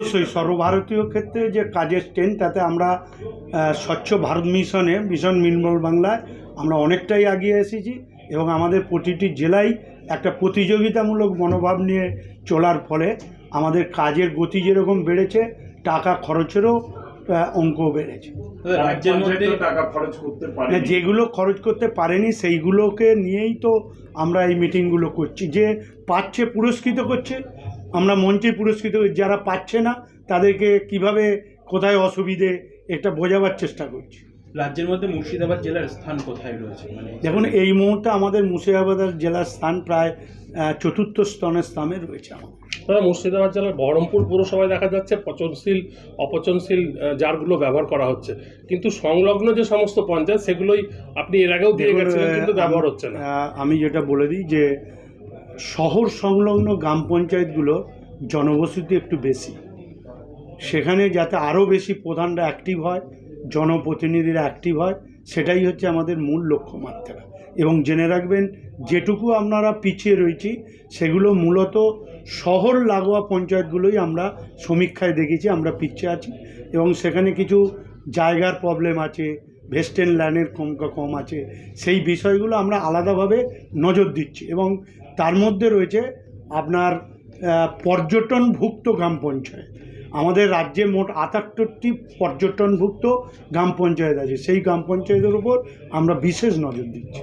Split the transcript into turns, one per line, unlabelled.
অবশ্যই সর্বভারতীয় ক্ষেত্রে যে কাজের ট্রেন তাতে আমরা স্বচ্ছ ভারত মিশনে মিশন নির্মল বাংলায় আমরা অনেকটাই এগিয়ে এসেছি এবং আমাদের প্রতিটি জেলায় একটা প্রতিযোগিতামূলক মনোভাব নিয়ে চলার ফলে আমাদের কাজের গতি যেরকম বেড়েছে টাকা খরচেরও আহ, অঙ্কও বেড়েছে।
রাজ্যের মধ্যে
টাকা খরচ করতে পারে
যেগুলো খরচ করতে পারেনি সেইগুলোকে নিয়েই তো আমরা এই মিটিংগুলো করছি। যে পাচ্ছে পুরস্কৃত করছে আমরা মঞ্চে পুরস্কৃত যারা পাচ্ছে না তাদেরকে কীভাবে কোথায় অসুবিধে এটা বোঝাবার চেষ্টা করছি।
রাজ্যের মধ্যে মুর্শিদাবাদ জেলার স্থান কোথায় রয়েছে? মানে
দেখুন এই মুহূর্তে আমাদের মুর্শিদাবাদ জেলার স্থান প্রায় চতুর্থ স্তনের স্থানে রয়েছে আমার
মুর্শিদাবাদ জেলার বহরমপুর পুরসভায় দেখা যাচ্ছে পচনশীল অপচনশীল জারগুলো ব্যবহার করা হচ্ছে। কিন্তু সংলগ্ন যে সমস্ত পঞ্চায়েত সেগুলোই আপনি এর আগেও দিয়ে গেছিলেন কিন্তু ব্যবহার হচ্ছে না।
আহ, আমি যেটা বলে দিই যে শহর সংলগ্ন গ্রাম পঞ্চায়েতগুলো জনবসতি একটু বেশি। সেখানে যাতে আরও বেশি প্রধানরা অ্যাক্টিভ হয়, জনপ্রতিনিধিরা অ্যাক্টিভ হয়, সেটাই হচ্ছে আমাদের মূল লক্ষ্যমাত্রা এবং জেনে রাখবেন, যেটুকু আপনারা পিছিয়ে রয়েছি, সেগুলো মূলত শহর লাগোয়া পঞ্চায়েতগুলোই আমরা সমীক্ষায় দেখেছি, আমরা পিছিয়ে আছি। এবং সেখানে কিছু জায়গার প্রবলেম আছে ভেস্টেন ল্যান্ডের কম কম আছে, সেই বিষয়গুলো আমরা আলাদাভাবে নজর দিচ্ছি। এবং তার মধ্যে রয়েছে আপনার পর্যটনভুক্ত গ্রাম পঞ্চায়েত। আমাদের রাজ্যে মোট আটাত্তরটি পর্যটনভুক্ত গ্রাম পঞ্চায়েত আছে। সেই গ্রাম পঞ্চায়েতের উপর আমরা বিশেষ নজর দিচ্ছি।